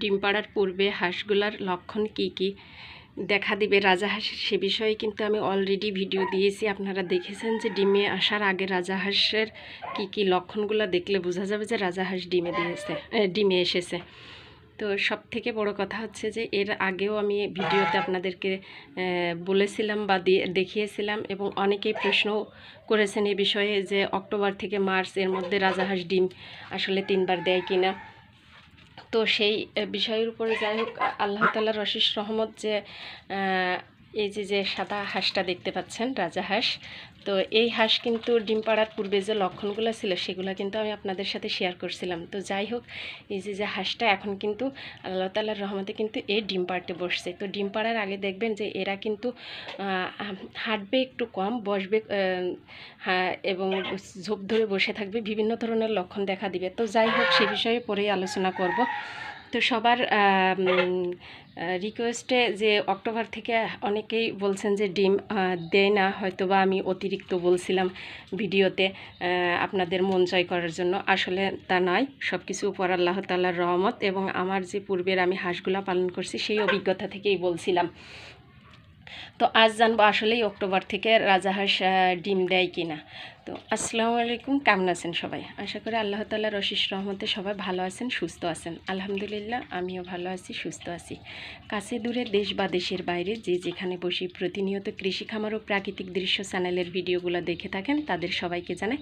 ডিম পাড়ার পূর্বে হাঁসগুলার লক্ষণ কি কি দেখা দিবে? রাজা হাঁসের সে বিষয়ে কিন্তু আমি অলরেডি ভিডিও দিয়েছি। আপনারা দেখেছেন যে ডিমে আসার আগে রাজাহাঁসের কি কি লক্ষণগুলো দেখলে বোঝা যাবে যে রাজা হাঁস ডিমে দিয়েছে ডিমে এসেছে। তো সব থেকে বড় কথা হচ্ছে যে এর আগেও আমি ভিডিওতে আপনাদেরকে বলেছিলাম বা দেখিয়েছিলাম এবং অনেকেই প্রশ্ন করেছেন এ বিষয়ে যে অক্টোবর থেকে মার্চ এর মধ্যে রাজাহাঁস ডিম আসলে তিনবার দেয় কিনা। তো সেই বিষয়ের উপরে যাই হোক আল্লাহ তাল্লাহর অশেষ রহমত যে এই যে যে সাদা হাঁসটা দেখতে পাচ্ছেন, রাজা হাঁস। তো এই হাঁস কিন্তু ডিম পাড়ার পূর্বে যে লক্ষণগুলো ছিল, সেগুলো কিন্তু আমি আপনাদের সাথে শেয়ার করছিলাম। তো যাই হোক, এই যে যে হাঁসটা এখন কিন্তু আল্লাহ তাল্লাহর রহমতে কিন্তু এই ডিম পাড়তে বসছে। তো ডিম পাড়ার আগে দেখবেন যে, এরা কিন্তু হাঁটবে একটু কম, বসবে এবং ঝোপ ধরে বসে থাকবে। বিভিন্ন ধরনের লক্ষণ দেখা দিবে। তো যাই হোক, সে বিষয়ে পরেই আলোচনা করব। তো সবার রিকোয়েস্টে যে অক্টোবর থেকে অনেকেই বলছেন যে ডিম দেয় না হয়তো বা আমি অতিরিক্ত বলছিলাম ভিডিওতে আপনাদের মন জয় করার জন্য। আসলে তা নয় সব কিছু উপর আল্লাহ তাল্লাহর রহমত এবং আমার যে পূর্বের আমি হাঁসগুলা পালন করছি, সেই অভিজ্ঞতা থেকেই বলছিলাম। তো আজ জানব আসলেই অক্টোবর থেকে রাজাহাঁস ডিম দেয় কিনা। তো আসসালামু আলাইকুম, কেমন আছেন সবাই? আশা করি আল্লাহ তাল্লাহর রশিস রহমতে সবাই ভালো আছেন, সুস্থ আছেন। আলহামদুলিল্লাহ, আমিও ভালো আছি, সুস্থ আছি। কাছে দূরে দেশ বা দেশের বাইরে যে যেখানে বসে প্রতিনিয়ত কৃষি খামার ও প্রাকৃতিক দৃশ্য চ্যানেলের ভিডিওগুলো দেখে থাকেন, তাদের সবাইকে জানাই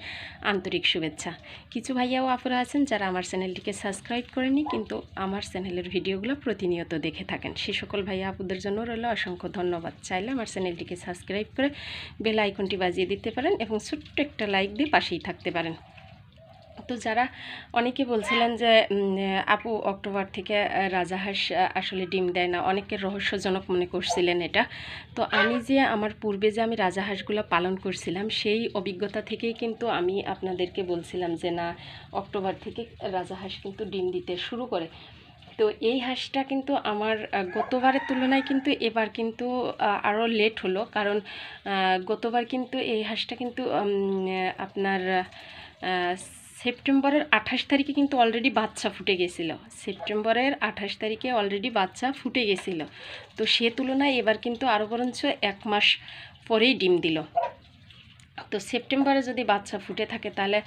আন্তরিক শুভেচ্ছা। কিছু ভাইয়া ও আপুরা আছেন যারা আমার চ্যানেলটিকে সাবস্ক্রাইব করেনি কিন্তু আমার চ্যানেলের ভিডিওগুলো প্রতিনিয়ত দেখে থাকেন। সে সকল ভাইয়া আপুদের জন্য রইল অসংখ্য ধন্যবাদ। চাইলে আমার চ্যানেলটিকে সাবস্ক্রাইব করে বেল আইকনটি বাজিয়ে দিতে পারেন এবং ছোট্ট একটা লাইক দিয়ে পাশেই থাকতে পারেন। তো যারা অনেকে বলছিলেন যে আপু অক্টোবর থেকে রাজাহাঁস আসলে ডিম দেয় না অনেকে রহস্যজনক মনে করছিলেন এটা। তো আমি যে, আমার পূর্বে যে আমি রাজাহাঁসগুলো পালন করছিলাম, সেই অভিজ্ঞতা থেকেই কিন্তু আমি আপনাদেরকে বলছিলাম যে, না, অক্টোবর থেকে রাজাহাঁস কিন্তু ডিম দিতে শুরু করে। তো এই হাঁসটা কিন্তু আমার গতবারের তুলনায় কিন্তু এবার কিন্তু আরও লেট হলো। কারণ গতবার কিন্তু এই হাঁসটা কিন্তু আপনার সেপ্টেম্বরের আঠাশ তারিখে কিন্তু অলরেডি বাচ্চা ফুটে গেছিল। সেপ্টেম্বরের আঠাশ তারিখে অলরেডি বাচ্চা ফুটে গেছিল। তো সে তুলনায় এবার কিন্তু আরও বরঞ্চ এক মাস পরেই ডিম দিল। তো সেপ্টেম্বরে যদি বাচ্চা ফুটে থাকে, তাহলে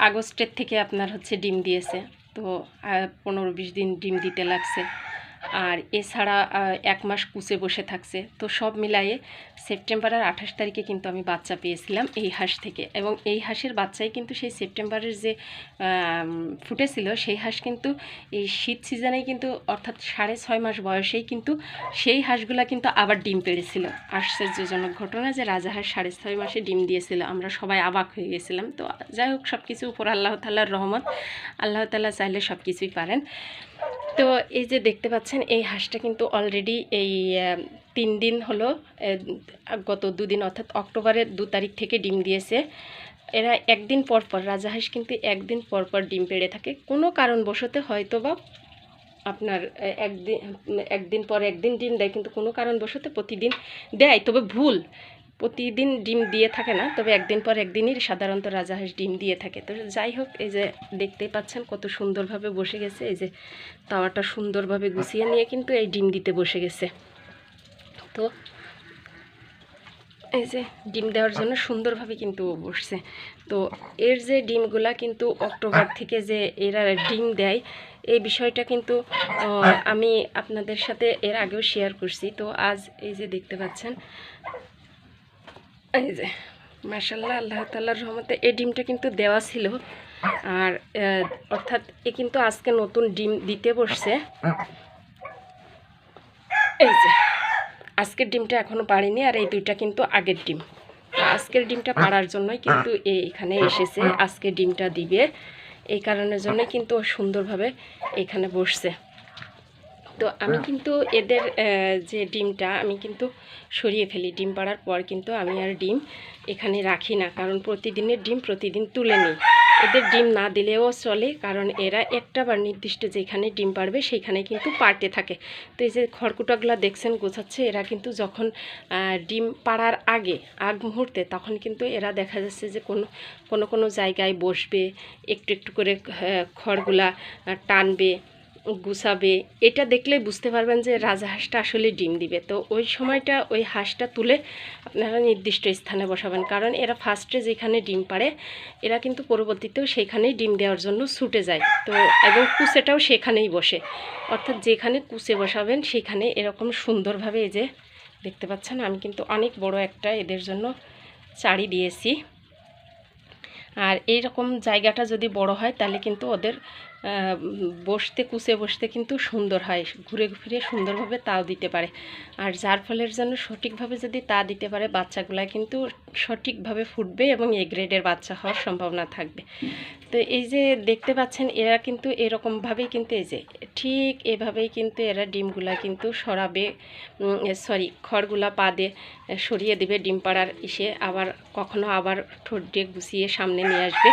আগস্টের থেকে আপনার হচ্ছে ডিম দিয়েছে। তো পনেরো বিশ দিন ডিম দিতে লাগছে। আর এছাড়া এক মাস কুচে বসে থাকছে। তো সব মিলায়ে সেপ্টেম্বরের আঠাশ তারিখে কিন্তু আমি বাচ্চা পেয়েছিলাম এই হাঁস থেকে। এবং এই হাঁসের বাচ্চাই কিন্তু সেই সেপ্টেম্বরের যে ফুটেছিল, সেই হাঁস কিন্তু এই শীত সিজনেই কিন্তু, অর্থাৎ সাড়ে ছয় মাস বয়সেই কিন্তু সেই হাঁসগুলা কিন্তু আবার ডিম পেড়েছিল। আশ্চর্যজনক ঘটনা যে রাজা হাঁস সাড়ে ছয় মাসে ডিম দিয়েছিল। আমরা সবাই অবাক হয়ে গেছিলাম। তো যাই হোক সব কিছু উপর আল্লাহ তাল্লাহর রহমত। আল্লাহ তাল্লাহ চাইলে সব কিছুই পারেন। তো এই যে দেখতে পাচ্ছেন, এই হাঁসটা কিন্তু অলরেডি এই তিন দিন হলো গত দুদিন, অর্থাৎ অক্টোবরের দু তারিখ থেকে ডিম দিয়েছে। এরা একদিন পর পর রাজাহাঁস কিন্তু একদিন পর পর ডিম পেড়ে থাকে। কোনো কারণবশত হয়তো বা আপনার একদিন একদিন পর একদিন ডিম দেয়, কিন্তু কোনো কারণবশত প্রতিদিন দেয়। তবে ভুল প্রতিদিন ডিম দিয়ে থাকে না, তবে একদিন পর একদিনই সাধারণত রাজাহাঁস ডিম দিয়ে থাকে। তো যাই হোক, এই যে দেখতেই পাচ্ছেন কত সুন্দরভাবে বসে গেছে, এই যে তাওয়াটা সুন্দরভাবে গুছিয়ে নিয়ে কিন্তু এই ডিম দিতে বসে গেছে। তো এই যে ডিম দেওয়ার জন্য সুন্দরভাবে কিন্তু বসছে। তো এর যে ডিমগুলা কিন্তু অক্টোবর থেকে যে এরা ডিম দেয়, এই বিষয়টা কিন্তু আমি আপনাদের সাথে এর আগেও শেয়ার করছি। তো আজ এই যে দেখতে পাচ্ছেন এই যে মার্শাল্লাহ আল্লাহ তাল্লাহর রহমতে এই ডিমটা কিন্তু দেওয়া ছিল। আর অর্থাৎ এ কিন্তু আজকে নতুন ডিম দিতে বসছে। এই যে, আজকের ডিমটা এখনও পারিনি আর এই দুইটা কিন্তু আগের ডিম। আজকের ডিমটা পাড়ার জন্যই কিন্তু এখানে এসেছে, আজকে ডিমটা দিবে। এই কারণের জন্যই কিন্তু সুন্দরভাবে এখানে বসছে। তো আমি কিন্তু এদের যে ডিমটা আমি কিন্তু সরিয়ে ফেলি। ডিম পাড়ার পর কিন্তু আমি আর ডিম এখানে রাখি না, কারণ প্রতিদিনের ডিম প্রতিদিন তুলে নিই। এদের ডিম না দিলেও চলে, কারণ এরা একটা বার নির্দিষ্ট যেখানে ডিম পারবে সেইখানে কিন্তু পারতে থাকে। তো এই যে খড়কুটাগুলো দেখছেন, গোছাচ্ছে, এরা কিন্তু যখন ডিম পাড়ার আগে, আগ মুহূর্তে, তখন কিন্তু এরা দেখা যাচ্ছে যে কোনো কোনো কোনো জায়গায় বসবে, একটু একটু করে খড়গুলা টানবে। গুছাবে এটা দেখলে বুঝতে পারবেন যে রাজহাঁসটা আসলে ডিম দিবে। তো ওই সময়টা ওই হাঁসটা তুলে আপনারা নির্দিষ্ট স্থানে বসাবেন। কারণ এরা ফার্স্টে যেখানে ডিম পাড়ে, এরা কিন্তু পরবর্তীতেও সেখানেই ডিম দেওয়ার জন্য ছুটে যায়। তো এবং কুচেটাও সেখানেই বসে। অর্থাৎ যেখানে কুচে বসাবেন, সেখানে এরকম সুন্দরভাবে এই যে দেখতে পাচ্ছেন, আমি কিন্তু অনেক বড় একটা এদের জন্য চাড়ি দিয়েছি। আর এইরকম জায়গাটা যদি বড় হয়, তাহলে কিন্তু ওদের বসতে, কুচে বসতে কিন্তু সুন্দর হয়। ঘুরে ফিরে সুন্দরভাবে তাও দিতে পারে। আর যার ফলের জন্য সঠিকভাবে যদি তা দিতে পারে, বাচ্চাগুলা কিন্তু সঠিকভাবে ফুটবে এবং এ গ্রেডের বাচ্চা হওয়ার সম্ভাবনা থাকবে। তো এই যে দেখতে পাচ্ছেন, এরা কিন্তু এরকমভাবেই কিন্তু এই যে, ঠিক এভাবেই কিন্তু এরা ডিমগুলা কিন্তু সরাবে সরি খড়গুলা পা দিয়ে সরিয়ে দেবে ডিম পাড়ার ইসে আবার কখনো আবার ঠোঁট দিয়ে গুছিয়ে সামনে নিয়ে আসবে।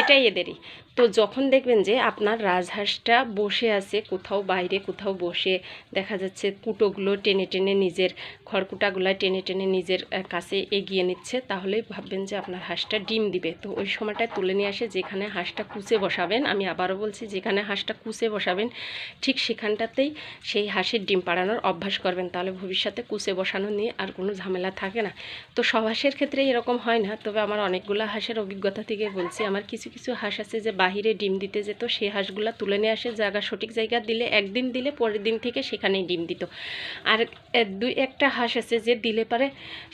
এটাই এদেরই। তো যখন দেখবেন যে আপনার রাজহাঁসটা বসে আছে, কোথাও বাইরে, কোথাও বসে, দেখা যাচ্ছে কুটোগুলো টেনে টেনে নিজের খড়কুটাগুলো টেনে টেনে নিজের কাছে এগিয়ে নিচ্ছে, তাহলেই ভাববেন যে আপনার হাঁসটা ডিম দিবে। তো ওই সময়টায় তুলে নিয়ে আসে যেখানে হাঁসটা কুচে বসাবেন। আমি আবারও বলছি, যেখানে হাঁসটা কুচে বসাবেন, ঠিক সেখানটাতেই সেই হাঁসের ডিম পাড়ানোর অভ্যাস করবেন। তাহলে ভবিষ্যতে কুচে বসানো নিয়ে আর কোনো ঝামেলা থাকে না। তো সব হাঁসের ক্ষেত্রে এরকম হয় না, তবে আমার অনেকগুলো হাঁসের অভিজ্ঞতা থেকে বলছি, আমার কিছু কিছু হাঁস আছে যে বাহিরে ডিম দিতে যেত, সে হাঁসগুলো তুলে নিয়ে আসে, জায়গা সঠিক জায়গা দিলে, একদিন দিলে পরের দিন থেকে সেখানেই ডিম দিত। আর দুই একটা হাঁস আছে যে দিলে পারে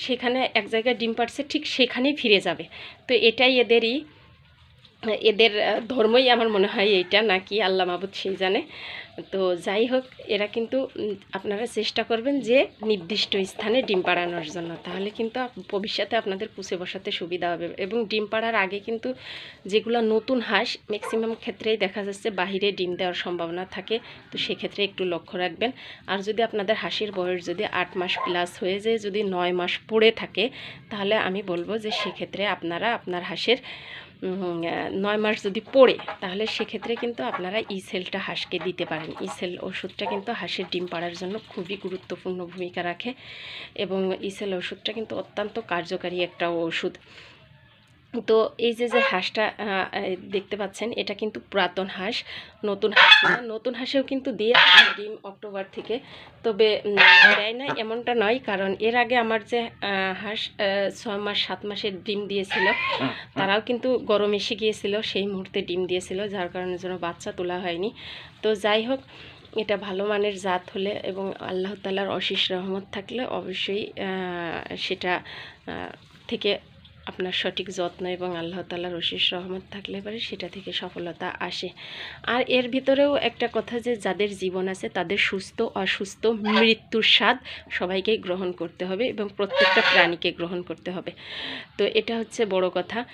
সেখানে এক জায়গায় ডিম পাড়ছে, ঠিক সেখানেই ফিরে যাবে। তো এটাই এদেরই এদের ধর্মই আমার মনে হয় এইটা, নাকি আল্লাহ মাবুদ সেই জানে। তো যাই হোক, এরা কিন্তু আপনারা চেষ্টা করবেন যে নির্দিষ্ট স্থানে ডিম পাড়ানোর জন্য। তাহলে কিন্তু ভবিষ্যতে আপনাদের কুচে বসাতে সুবিধা হবে। এবং ডিম পাড়ার আগে কিন্তু যেগুলো নতুন হাঁস ম্যাক্সিমাম ক্ষেত্রেই দেখা যাচ্ছে বাহিরে ডিম দেওয়ার সম্ভাবনা থাকে। তো সেক্ষেত্রে একটু লক্ষ্য রাখবেন। আর যদি আপনাদের হাঁসের বয়স যদি আট মাস প্লাস হয়ে যায়, যদি নয় মাস পড়ে থাকে, তাহলে আমি বলব যে সেক্ষেত্রে আপনারা আপনার হাঁসের নয় মাস যদি পড়ে, তাহলে সেক্ষেত্রে কিন্তু আপনারা ইসেলটা হাঁসকে দিতে পারেন। ইসেল ওষুধটা কিন্তু হাঁসের ডিম পাড়ার জন্য খুবই গুরুত্বপূর্ণ ভূমিকা রাখে এবং ইসেল ওষুধটা কিন্তু অত্যন্ত কার্যকারী একটা ওষুধ। তো এই যে যে হাঁসটা দেখতে পাচ্ছেন এটা কিন্তু পুরাতন হাঁস নতুন হাঁস না নতুন হাঁসেও কিন্তু দিয়ে ডিম অক্টোবর থেকে। তবে দেয় না এমনটা নয় কারণ এর আগে আমার যে হাঁস ছয় মাস সাত মাসের ডিম দিয়েছিল তারাও কিন্তু গরম এসে গিয়েছিল সেই মুহূর্তে ডিম দিয়েছিল যার কারণে জন্য বাচ্চা তোলা হয়নি। তো যাই হোক এটা ভালো মানের জাত হলে এবং আল্লাহ তালার অশেষ রহমত থাকলে অবশ্যই সেটা থেকে আপনার সঠিক যত্ন এবং আল্লাহ তালার অশেষ রহমত থাকলে পারে সেটা থেকে সফলতা আসে। আর এর ভিতরেও একটা কথা যে, যাদের জীবন আছে তাদের সুস্থ, অসুস্থ মৃত্যুর স্বাদ সবাইকেই গ্রহণ করতে হবে এবং প্রত্যেকটা প্রাণীকে গ্রহণ করতে হবে। তো এটা হচ্ছে বড় কথা।